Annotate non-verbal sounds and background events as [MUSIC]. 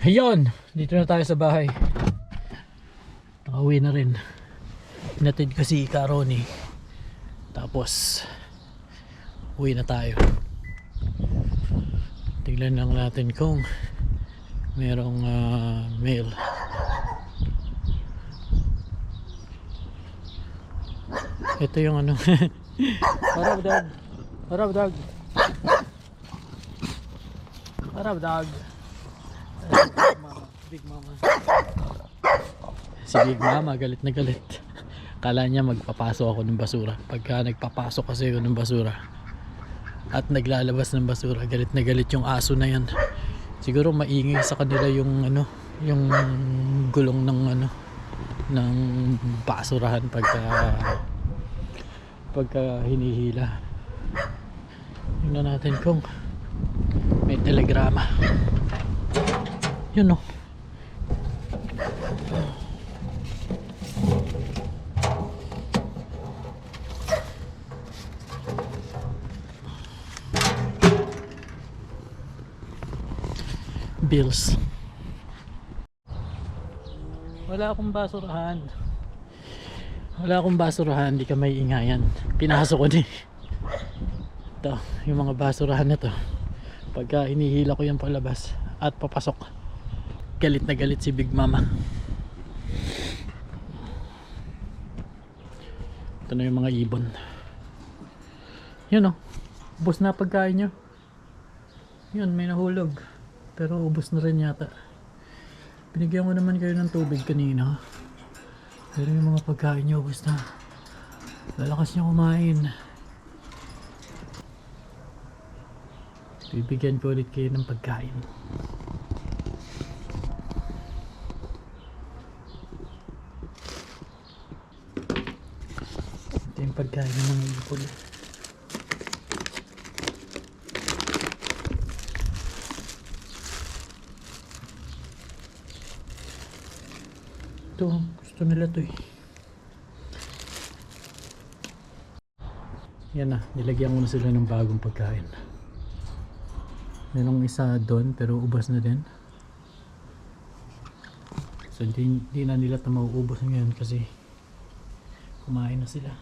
Ayun, dito na tayo sa bahay. Nakauwi na rin. Inatid ko si Karoni. Tapos, uwi na tayo. Tignan lang natin kung merong ah, mail. Ito yung ano. [LAUGHS] Arab dog. Arab dog. Arab dog. Big Mama. Si Big Mama galit na galit. Kala niya magpapasok ako ng basura. Pagka nagpapasok kasi ako ng basura at naglalabas ng basura, galit na galit yung aso na yan. Siguro maingay sa kanila yung ano, yung gulong ng ano ng basurahan pagka pagka hinihila. Tingnan natin kung may telegrama. Yun oh. Bills. Wala akong basurahan. Wala akong basurahan, di ka may ingayan. Pinasok ko ni. Ito, yung mga basurahan na to. Pagka hinihila ko yan palabas at papasok. Galit na galit si Big Mama. Ito na yung mga ibon. Yun o. Ubus na pagkain nyo. Yun, may nahulog. Pero ubos na rin yata. Binigyan ko naman kayo ng tubig kanina. Pero yung mga pagkain nyo, ubos na. Lalakas nyo kumain. Bibigyan ko ulit kayo ng pagkain. Ito yung pagkain ng mga ibon. Ito, gusto nila to eh. Yan na, nilagyan ko na sila ng bagong pagkain. Merong isa doon pero ubas na din. So hindi, hindi na nila ito mauubos ngayon kasi kumain na sila.